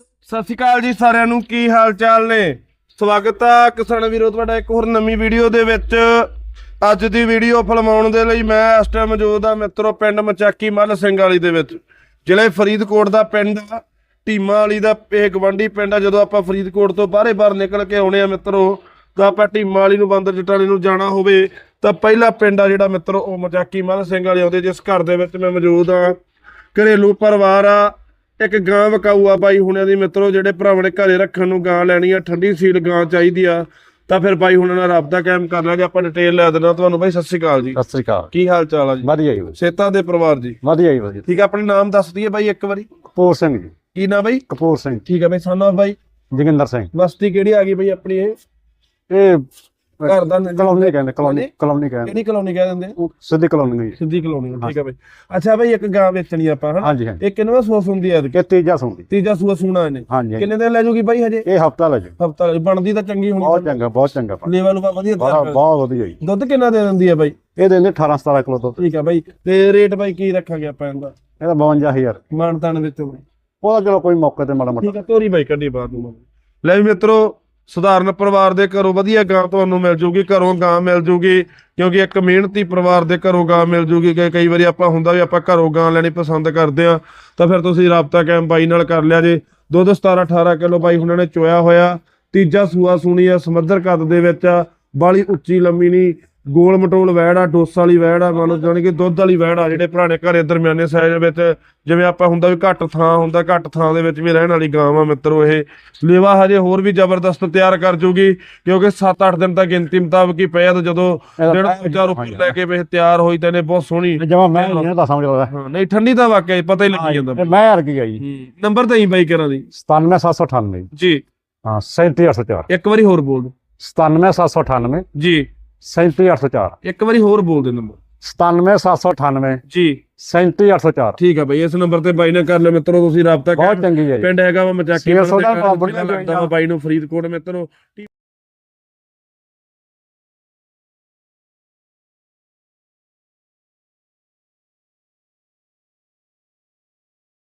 ਸਤਿ ਸ਼੍ਰੀ ਅਕਾਲ ਜੀ ਸਾਰਿਆਂ ਨੂੰ, ਕੀ ਹਾਲ ਚਾਲ ਨੇ? ਸਵਾਗਤ ਆ ਕਿਸਾਨ ਵੀਰੋ, ਤੁਹਾਡਾ ਇੱਕ ਹੋਰ ਨਵੀਂ ਵੀਡੀਓ ਦੇ ਵਿੱਚ। ਅੱਜ ਦੀ ਵੀਡੀਓ ਫਿਲਮਾਉਣ ਦੇ ਲਈ ਮੈਂ ਇਸ ਟਾਈਮ ਮੌਜੂਦ ਆ ਮਿੱਤਰੋ ਪਿੰਡ ਮਚਾਕੀ ਮੱਲ ਸਿੰਘ ਵਾਲੀ ਦੇ ਵਿੱਚ। ਜ਼ਿਲ੍ਹੇ ਫਰੀਦਕੋਟ ਦਾ ਪਿੰਡ ਆ ਟੀਮਾ ਵਾਲੀ ਦਾ ਇਹ ਗਵੰਡੀ ਪਿੰਡ ਆ। ਜਦੋਂ ਆਪਾਂ ਫਰੀਦਕੋਟ ਤੋਂ ਬਾਹਰੇ ਬਾਹਰ ਨਿਕਲ ਕੇ ਆਉਣੇ ਆ ਮਿੱਤਰੋ ਤਾਂ ਆਪਾਂ ਟੀਮਾ ਵਾਲੀ ਨੂੰ, ਬਾਂਦਰ ਜਟਾਲੀ ਨੂੰ ਜਾਣਾ ਹੋਵੇ, ਤਾਂ ਪਹਿਲਾ ਪਿੰਡ ਆ ਜਿਹੜਾ ਮਿੱਤਰੋ, ਉਹ ਮਚਾਕੀ ਮੱਲ ਸਿੰਘ ਵਾਲੀ ਆਉਂਦੇ ਜਿਸ ਘਰ ਦੇ ਵਿੱਚ ਮੈਂ ਮੌਜੂਦ ਆ। ਘਰੇਲੂ ਪਰਿਵਾਰ ਆ ਇੱਕ ਗਾਂ ਵਕਾਊ ਆ ਬਾਈ ਹੁਣਿਆਂ ਦੀ। ਮਿੱਤਰੋ ਜਿਹੜੇ ਭਰਾਵਾਂ ਨੇ ਘਰੇ ਰੱਖਣ ਨੂੰ ਗਾਂ ਲੈਣੀ ਆ ਠੰਡੀ ਸੀਲ ਗਾਂ ਚਾਹੀਦੀ ਆ ਤਾਂ ਫਿਰ ਬਾਈ ਹੁਣਾਂ ਨਾਲ ਰਾਬਤਾ ਕਾਇਮ ਕਰ ਲਾਂਗੇ। ਆਪਾਂ ਡਿਟੇਲ ਲੈ ਦੇਣਾ ਤੁਹਾਨੂੰ ਬਾਈ। ਸਤਿ ਸ਼੍ਰੀ ਅਕਾਲ ਜੀ। ਸਤਿ ਸ੍ਰੀ ਅਕਾਲ। ਕੀ ਹਾਲ ਚਾਲ ਆ ਜੀ? ਵਧੀਆ ਜੀ। ਸੇਤਾਂ ਦੇ ਪਰਿਵਾਰ ਜੀ। ਵਧੀਆ ਜੀ ਵਧੀਆ। ਠੀਕ ਆ ਆਪਣੇ ਨਾਮ ਦੱਸ ਦਈਏ ਬਾਈ ਇੱਕ ਵਾਰੀ। ਕਪੂਰ ਸਿੰਘ ਜੀ। ਕੀ ਨਾਮ ਬਾਈ? ਕਪੂਰ ਸਿੰਘ। ਠੀਕ ਆ ਬਾਈ ਸਾਨਾ ਬਾਈ। ਜੋਗਿੰਦਰ ਸਿੰਘ। ਬਸਤੀ ਕਿਹੜੀ ਆ ਗਈ ਬਾਈ ਆਪਣੀ ਇਹ? ਇਹ ਘਰ ਦਾ ਕਲੋਨੀ ਕਹਿੰਦੇ ਕਲੋਨੀ? ਕਲੋਨੀ ਕਹਿੰਦੇ। ਕਿਹੜੀ ਕਲੋਨੀ ਕਹਿ ਦਿੰਦੇ ਆ? ਸਿੱਧੀ ਕਲੋਨੀ ਜੀ। ਸਿੱਧੀ ਕਲੋਨੀ ਠੀਕ ਆ ਬਾਈ। ਅੱਛਾ ਬਾਈ ਇੱਕ ਗਾਂ ਵੇਚਣੀ ਆਪਾਂ ਹਨਾ? ਹਾਂਜੀ ਹਾਂਜੀ। ਇਹ ਕਿੰਨਵਾਂ ਸੂਸ ਹੁੰਦੀ ਆ ਇਹ ਤੀਜਾ ਸੁਣਦੀ। ਤੀਜਾ ਸੂਆ ਸੂਣਾ ਇਹਨੇ। ਹਾਂਜੀ ਹਾਂਜੀ। ਕਿੰਨੇ ਦਿਨ ਲੈ ਜੂਗੀ ਬਾਈ ਹਜੇ? ਇਹ ਹਫਤਾ ਲੈ ਜੀ। ਹਫਤਾ ਬਣਦੀ ਤਾਂ ਚੰਗੀ ਬਹੁਤ ਹੋਣੀ ਚੰਗਾ ਬਹੁਤ ਚੰਗਾ ਪਾਣੀ। ਲੇਵਲ ਨੂੰ ਵਧੀਆ ਤਿਆਰ ਬਹੁਤ ਕਰ- ਬਹੁਤ ਵਧੀਆ ਜੀ। ਦੁੱਧ ਕਿੰਨਾ ਦੇ ਦਿੰਦੀ ਆ ਬਾਈ? ਇਹ ਦਿੰਦੇ 18 17 ਕਿਲੋ ਦੁੱਧ। ਠੀਕ ਆ ਬਾਈ। ਤੇ ਰੇਟ ਬਾਈ ਕੀ ਰੱਖਾਂਗੇ ਆਪਾਂ ਇਹਦਾ? ਇਹਦਾ 52000 ਮਾਨਤਾਨ ਵਿੱਚੋਂ ਬਾਈ ਉਹਦਾ ਚਲੋ ਕੋਈ ਮੌਕੇ ਤੇ ਮਾੜਾ ਮੋਟਾ। ਠੀਕ ਆ ਤੋਰੀ ਬਾਈ ਕੱਢੀ ਬਾਹਰ ਨੂੰ। ਲੈ ਵੀ ਮਿੱਤਰੋ ਸਧਾਰਨ ਪਰਿਵਾਰ ਦੇ ਘਰੋਂ ਵਧੀਆ ਗਾਂ ਤੁਹਾਨੂੰ ਮਿਲ ਜੂਗੀ, ਘਰੋਂ ਗਾਂ ਮਿਲ ਜੂਗੀ, ਕਿਉਂਕਿ ਇੱਕ ਮਿਹਨਤੀ ਪਰਿਵਾਰ ਦੇ ਘਰੋਂ ਗਾਂ ਮਿਲ ਜੂਗੀ, ਕਿ ਕਈ ਵਾਰੀ ਆਪਾਂ ਹੁੰਦਾ ਵੀ ਆਪਾਂ ਘਰੋਂ ਗਾਂ ਲੈਣੀ ਪਸੰਦ ਕਰਦੇ ਆ ਤਾਂ ਫਿਰ ਤੁਸੀਂ ਰਾਬਤਾ ਕਾਇਮ ਬਾਈ ਨਾਲ ਕਰ ਲਿਆ ਜੇ। ਦੁੱਧ 17 18 ਕਿਲੋ ਬਾਈ ਉਹਨਾਂ ਨੇ ਚੋਇਆ ਹੋਇਆ, ਤੀਜਾ ਸੂਆ ਸੂਣੀ ਆ ਸਮੱਧਰ ਕੱਦ ਦੇ ਵਿੱਚ ਆ, ਬਾਲੀ ਉੱਚੀ ਲੰਮੀ ਨਹੀਂ ਗੋਲ ਮਟੋਲ ਵੈੜ ਆ ਡੋਸ ਵਾਲੀ ਵੈੜ ਆ ਮੰਨ ਲਓ ਜਾਣੀ ਕਿ ਦੁੱਧ ਵਾਲੀ ਵੈੜ ਆ ਜਿਹੜੇ ਪੁਰਾਣੇ ਘਰੇ ਦਰਮਿਆਨੇ ਸਾਈਜ਼ ਵਿੱਚ ਜਿਵੇਂ ਆਪਾਂ ਹੁੰਦਾ ਵੀ ਘੱਟ ਥਾਂ ਹੁੰਦਾ ਘੱਟ ਥਾਂ ਦੇ ਵਿੱਚ ਵੀ ਰਹਿਣ ਵਾਲੀ ਗਾਂ ਆ ਮਿੱਤਰੋ ਇਹ। ਲੇਵਾ ਹਜੇ ਹੋਰ ਵੀ ਜ਼ਬਰਦਸਤ ਤਿਆਰ ਕਰ ਜੂਗੀ ਕਿਉਂਕਿ 7-8 ਦਿਨ ਤਾਂ ਗਿਣਤੀ ਮੁਤਾਬਕ ਹੀ ਪਿਆ ਤੇ ਜਦੋਂ ਪੈਰ ਚਾਰ ਉੱਪਰ ਲੈ ਕੇ ਵੇ ਤਿਆਰ ਹੋਈ ਤਾਂ ਇਹਨੇ ਬਹੁਤ ਸੋਹਣੀ ਜਮਾ ਮੈਂ ਨਹੀਂ ਦਾ ਸਮਝ ਲੱਗਦਾ ਹਾਂ ਨਹੀਂ ਠੰਡੀ ਤਾਂ ਵਾਕਿਆ ਪਤਾ ਹੀ ਲੱਗੀ ਜਾਂਦਾ। ਮੈਂ ਹਰ ਕੀ ਗਈ ਨੰਬਰ ਤਾਂ ਹੀ ਬਾਈ ਕਰਾਂ ਦੀ। 97798 ਜੀ। ਹਾਂ 37804 ਇੱਕ ਵਾਰੀ ਹੋਰ ਬੋਲ ਦਿਓ। 97798 ਜੀ। 37804 ਇੱਕ ਵਾਰੀ ਹੋਰ ਬੋਲ ਦੇ ਨੰਬਰ। 97798 ਜੀ। 37804 ਠੀਕ ਆ ਬਾਈ ਇਸ ਨੰਬਰ ਤੇ ਬਾਈ ਨਾਲ ਕਰ ਲਿਓ ਮਿੱਤਰੋ ਤੁਸੀਂ ਰਾਬਤਾ ਬਹੁਤ ਚੰਗੀ ਹੈ ਜੀ। ਪਿੰਡ ਹੈਗਾ ਵਾ ਮਚਾਕੀ ਛੇ ਸੌ ਦਾ ਪਿੰਡ ਬੜੀ ਲੱਗਦਾ ਵਾ ਬਾਈ ਨੂੰ ਫਰੀਦਕੋਟ ਮਿੱਤਰੋ